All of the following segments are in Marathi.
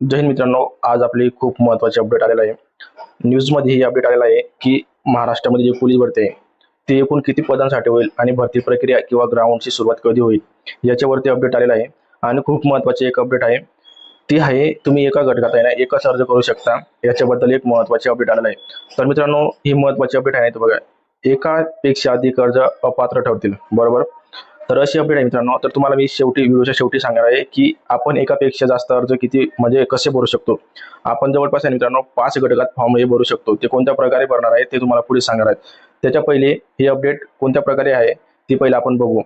जय हिंद मित्रांनो आज आपली खूप महत्वाची अपडेट आलेला आहे. न्यूजमध्ये ही अपडेट आलेला आहे की महाराष्ट्रामध्ये जे पोलीस भरती आहे ती एकूण किती पदांसाठी होईल आणि भरती प्रक्रिया किंवा ग्राउंडची सुरुवात कधी होईल याच्यावरती अपडेट आलेला आहे. आणि खूप महत्वाची एक अपडेट आहे. ती आहे तुम्ही एका घटकात आहे ना एकच अर्ज करू शकता. याच्याबद्दल एक महत्वाची अपडेट आलेला आहे. तर मित्रांनो ही महत्वाची अपडेट आहे बघा एकापेक्षा अधिक अर्ज अपात्र ठरतील. बरोबर? तर अशी अपडेट आहे मित्रांनो. तर तुम्हाला मी शेवटी व्हिडिओच्या शेवटी सांगणार आहे की आपण एकापेक्षा जास्त अर्ज किती म्हणजे कसे भरू शकतो? आपण जवळपास आहे मित्रांनो पाच घटकात फॉर्म हे भरू शकतो. ते कोणत्या प्रकारे भरणार आहे ते तुम्हाला पुढे सांगणार आहे त्याच्या पहिले ही अपडेट कोणत्या प्रकारे आहे ती पहिले आपण बघू.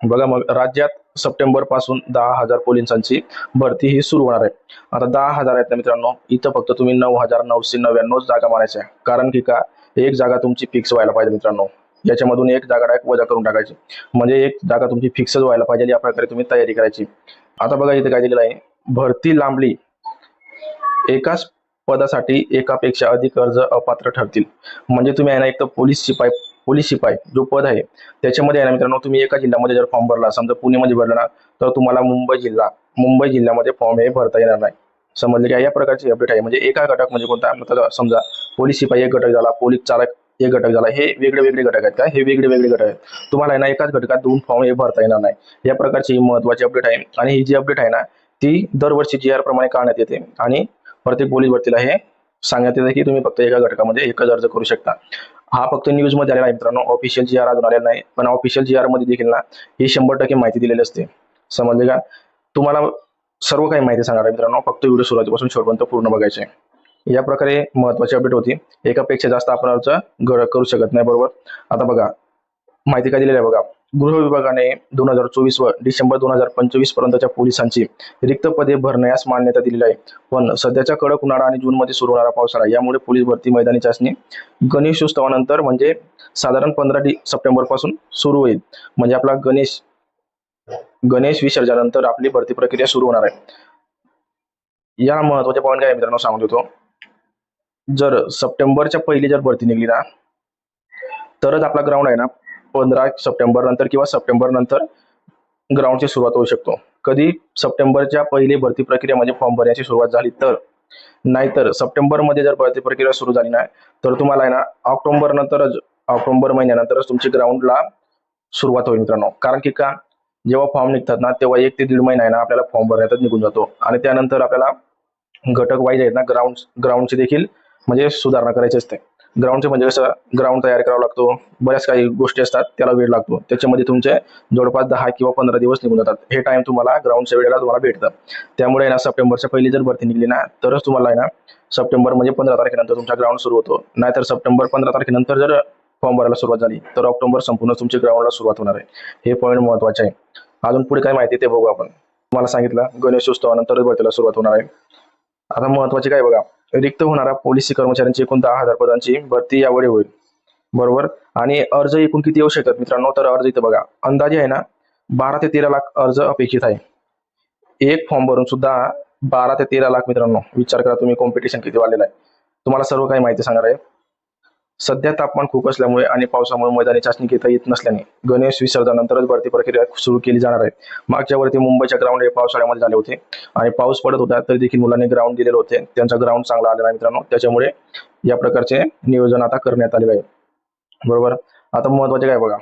बघा मग राज्यात सप्टेंबरपासून दहा हजार पोलिसांची भरती ही सुरू होणार आहे. आता दहा हजार आहेत ना मित्रांनो इथं फक्त तुम्ही नऊ हजार नऊशे नव्याण्णव जागा मारायच्या कारण की का एक जागा तुमची फिक्स व्हायला पाहिजे मित्रांनो. याच्यामधून एक जागा डायरेक्ट वजा करून टाकायची. म्हणजे एक जागा तुमची फिक्सच व्हायला पाहिजे या प्रकारे तुम्ही तयारी करायची. आता बघा इथे काय दिलेलं आहे. भरती लांबली. एकाच पदासाठी एकापेक्षा अधिक अर्ज अपात्र ठरतील. म्हणजे तुम्ही आहे ना एक तर पोलीस शिपाई पोलीस शिपाई जो पद आहे त्याच्यामध्ये आहे ना मित्रांनो तुम्ही एका जिल्ह्यामध्ये जर फॉर्म भरला समजा पुणेमध्ये भरला ना तर तुम्हाला मुंबई जिल्हा मुंबई जिल्ह्यामध्ये फॉर्म हे भरता येणार नाही. समजले की या प्रकारची अपडेट आहे. म्हणजे एका घटक म्हणजे कोणता? आता समजा पोलीस शिपाई एक घटक झाला पोलीस चालक एक घटक झाला. हे वेगळे वेगळे घटक आहेत का? हे वेगळे वेगळे घटक आहेत. तुम्हाला आहे ना एकाच घटकात दोन फॉर्म हे भरता येणार नाही. या प्रकारची ही महत्वाची अपडेट आहे. आणि ही जी अपडेट आहे ना ती दरवर्षी जी आर प्रमाणे काढण्यात येते. आणि प्रत्येक पोलीस भरतीला हे सांगण्यात येतं की तुम्ही फक्त एका घटकामध्ये एकच अर्ज करू शकता. हा फक्त न्यूजमध्ये आलेला आहे मित्रांनो. ऑफिशियल जी आर अजून आलेला नाही. पण ऑफिशियल जी आरमध्ये देखील ना ही शंभर टक्के माहिती दिलेली असते. समजले का? तुम्हाला सर्व काही माहिती सांगणार आहे मित्रांनो. फक्त व्हिडिओ सुरुवातीपासून शेवटपर्यंत पूर्ण बघायचे आहे. या प्रकारे महत्वाची अपडेट होती. एकापेक्षा जास्त आपण अर्ज करू शकत नाही बरोबर? आता बघा माहिती काय दिलेली आहे बघा. गृह विभागाने दोन हजार चोवीस व डिसेंबर दोन हजार पंचवीस पर्यंतच्या पोलिसांची रिक्त पदे भरण्यास मान्यता दिलेली आहे. पण सध्याच्या कडक उन्हाळा आणि जून मध्ये सुरू होणारा पावसाळा यामुळे पोलीस भरती मैदानी चाचणी गणेश उत्सवानंतर म्हणजे साधारण पंधरा सप्टेंबरपासून सुरू होईल. म्हणजे आपला गणेश गणेश विसर्जनानंतर आपली भरती प्रक्रिया सुरू होणार आहे. या महत्त्वाच्या पॉईंट काय मित्रांनो सांगून देतो. जर सप्टेंबरच्या पहिली जर भरती निघली ना तरच आपला ग्राउंड आहे ना पंधरा सप्टेंबर नंतर किंवा सप्टेंबर नंतर ग्राउंडची सुरुवात होऊ शकतो. कधी सप्टेंबरच्या पहिली भरती प्रक्रिया म्हणजे फॉर्म भरण्याची सुरुवात झाली तर. नाहीतर सप्टेंबरमध्ये जर भरती प्रक्रिया सुरू झाली नाही तर तुम्हाला आहे ना ऑक्टोबर नंतरच ऑक्टोबर महिन्यानंतरच तुमची ग्राउंडला सुरुवात होईल मित्रांनो. कारण की का जेव्हा फॉर्म निघतात ना तेव्हा एक ते दीड महिना आहे ना आपल्याला फॉर्म भरण्यातच निघून जातो. आणि त्यानंतर आपल्याला घटक वाईज आहेत ना ग्राउंड ग्राउंडची देखील म्हणजे सुधारणा करायची असते. ग्राउंडचे म्हणजे कसं ग्राउंड तयार करावा लागतो. बऱ्याच काही गोष्टी असतात त्याला वेळ लागतो. त्याच्यामध्ये तुमचे जवळपास दहा किंवा पंधरा दिवस निघून जातात. हे टाइम तुम्हाला ग्राउंडच्या वेळेला तुम्हाला भेटतं. त्यामुळे ना सप्टेंबरच्या पहिली जर भरती निघली ना तरच तुम्हाला आहे ना सप्टेंबर म्हणजे पंधरा तारखेनंतर तुमचा ग्राउंड सुरू होतो. नाहीतर सप्टेंबर पंधरा तारखेनंतर जर फॉर्म भरायला सुरुवात झाली तर ऑक्टोबर संपूर्ण तुमची ग्राउंडला सुरुवात होणार आहे. हे पॉईंट महत्त्वाचे आहे. अजून पुढे काय माहिती आहे ते बघू आपण. तुम्हाला सांगितलं गणेशोत्सवानंतरच भरतीला सुरुवात होणार आहे. आता महत्त्वाचे काय बघा रिक्त होणाऱ्या पोलिसी कर्मचाऱ्यांची एकूण दहा हजार पदांची भरती यावेळी होईल. बरोबर? आणि अर्ज एकूण किती येऊ शकतात मित्रांनो? तर अर्ज इथं बघा अंदाजे आहे ना बारा ते तेरा लाख अर्ज अपेक्षित आहे. एक फॉर्म भरून सुद्धा बारा ते तेरा लाख मित्रांनो विचार करा तुम्ही कॉम्पिटिशन किती वाढलेलं आहे. तुम्हाला सर्व काही माहिती सांगणार आहे. सध्या तापमान खूप असल्यामुळे आणि पावसामुळे मैदानी चाचणी घेता येत नसल्याने गणेश विसर्जनानंतरच भरती प्रक्रिया सुरू केली जाणार आहे. मागच्या वरती मुंबईच्या ग्राउंड हे पावसाळ्यामध्ये झाले होते आणि पाऊस पडत होता तरी देखील मुलांनी ग्राउंड दिलेले होते. त्यांचा ग्राउंड चांगला आलेला मित्रांनो. त्याच्यामुळे या प्रकारचे नियोजन आता करण्यात आलेलं आहे. बरोबर? आता महत्त्वाचे काय बघा.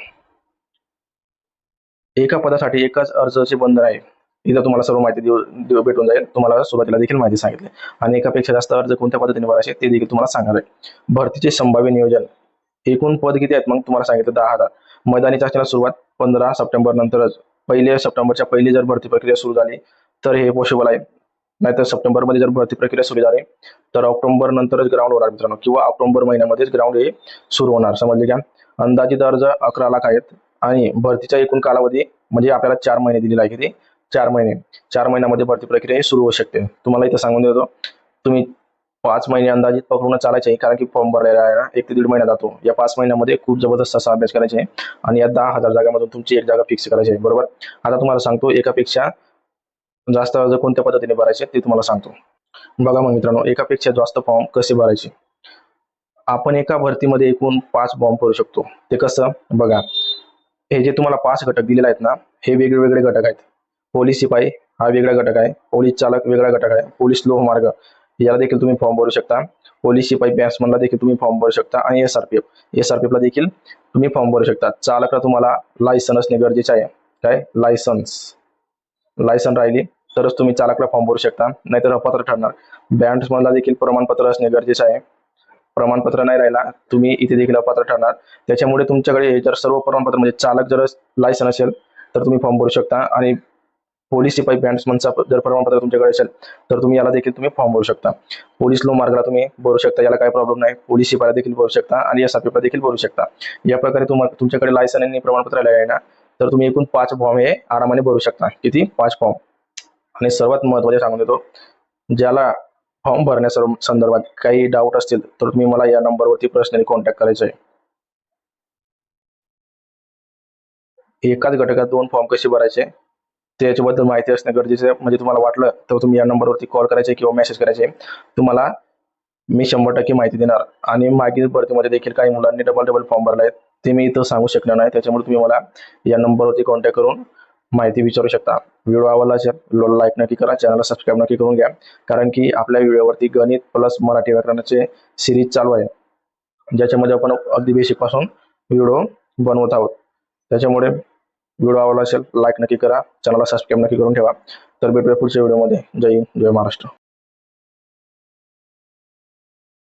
एका पदासाठी एकाच अर्जाचे बंधन आहे. इथं तुम्हाला सर्व माहिती देऊ भेटून जाईल. तुम्हाला सुरुवातीला देखील माहिती सांगितली. आणि एकापेक्षा जास्त अर्ज कोणत्या पद्धतीने भरायचे ते देखील तुम्हाला सांगणार आहे. भरतीचे संभाव्य नियोजन. एकूण पद किती आहेत मग? तुम्हाला सांगितलं दहा हजार. मैदानी चाचणीला सुरुवात पंधरा सप्टेंबर नंतरच. पहिले सप्टेंबरच्या पहिली जर भरती प्रक्रिया सुरू झाली तर हे पॉसिबल आहे. नाहीतर सप्टेंबरमध्ये जर भरती प्रक्रिया सुरू झाली तर ऑक्टोबर नंतरच ग्राउंड होणार मित्रांनो. किंवा ऑक्टोबर महिन्यामध्येच ग्राउंड हे सुरू होणार. समजले का? अंदाजित अर्ज अकरा लाख आहेत. आणि भरतीचा एकूण कालावधी म्हणजे आपल्याला चार महिने दिलेला आहे किती? चार महिने. चार महिन्यामध्ये भरती प्रक्रिया ही सुरू होऊ शकते. तुम्हाला इथं सांगून देतो तुम्ही पाच महिने अंदाजित पकडून चालायचे आहे कारण की फॉर्म भरलेला आहे ना एक ते दीड महिना जातो. या पाच महिन्यामध्ये खूप जबरदस्त असा अभ्यास करायचा आहे आणि या दहा हजार जागामधून तुमची एक जागा फिक्स करायची आहे बरोबर? आता तुम्हाला सांगतो एकापेक्षा जास्त अर्ज कोणत्या पद्धतीने भरायचे ते तुम्हाला सांगतो. बघा मग मित्रांनो एकापेक्षा जास्त फॉर्म कसे भरायचे? आपण एका भरतीमध्ये एकूण पाच फॉर्म भरू शकतो. ते कसं? बघा हे जे तुम्हाला पाच घटक दिलेले आहेत ना हे वेगळे वेगळे घटक आहेत. पोलीस शिपाई हा वेगळा घटक आहे. पोलीस चालक वेगळा घटक आहे. पोलीस लोहमार्ग याला देखील तुम्ही फॉर्म भरू शकता. पोलीस शिपाई बॅट्समनला देखील तुम्ही फॉर्म भरू शकता. आणि S R P F S R P एफला देखील तुम्ही फॉर्म भरू शकता. चालकला तुम्हाला लायसन असणे गरजेचे आहे. काय? लायसन्स लायसन राहिली तरच तुम्ही चालकला फॉर्म भरू शकता. नाहीतर अपात्र ठरणार. बँड्समनला देखील प्रमाणपत्र असणे गरजेचे आहे. प्रमाणपत्र नाही राहिला तुम्ही इथे देखील अपात्र ठरणार. त्याच्यामुळे तुमच्याकडे जर सर्व प्रमाणपत्र म्हणजे चालक जर लायसन असेल तर तुम्ही फॉर्म भरू शकता. आणि पोलीस शिपाई बँड्समनचा जर प्रमाणपत्र तुमच्याकडे असेल तर तुम्ही याला देखील तुम्ही फॉर्म भरू शकता. पोलीस लो मार्गला तुम्ही भरू शकता याला काही प्रॉब्लेम नाही. पोलीस शिपाईला देखील भरू शकता आणि एस आर देखील भरू शकता. या प्रकारे तुम्हाला तुमच्याकडे लायसन आणि प्रमाणपत्र आले आहे ना तर तुम्ही एकूण पाच फॉर्म हे आरामाने भरू शकता. किती? पाच फॉर्म आणि सर्वात महत्त्वाचे सांगून देतो ज्याला फॉर्म भरण्या संदर्भात काही डाऊट असतील तर तुम्ही मला या नंबरवरती पर्सनली कॉन्टॅक्ट करायचं आहे. एकाच घटकात दोन फॉर्म कसे भरायचे? त्याच्याबद्दल माहिती असणं गरजेचं आहे. म्हणजे तुम्हाला वाटलं तर तुम्ही या नंबरवरती कॉल करायचे किंवा मेसेज करायचे. तुम्हाला मी शंभर टक्के माहिती देणार. आणि मागील भरतीमध्ये देखील काही मुलांनी डबल डबल फॉर्म भरला आहे ते मी इथं सांगू शकणार नाही. त्याच्यामुळे तुम्ही मला या नंबरवरती कॉन्टॅक्ट करून माहिती विचारू शकता. व्हिडिओ आवडला असेल लाईक नक्की करा. चॅनलला सबस्क्राईब नक्की करून घ्या. कारण की आपल्या व्हिडिओवरती गणित प्लस मराठी व्याकरणाचे सिरीज चालू आहे. ज्याच्यामध्ये आपण अगदी बेसिकपासून व्हिडिओ बनवत आहोत. त्याच्यामुळे व्हिडिओ आवडला असेल लाईक नक्की करा. चॅनलला सबस्क्राईब नक्की करून ठेवा. तर भेटूया पुढच्या व्हिडिओमध्ये जय हिंद जय महाराष्ट्र.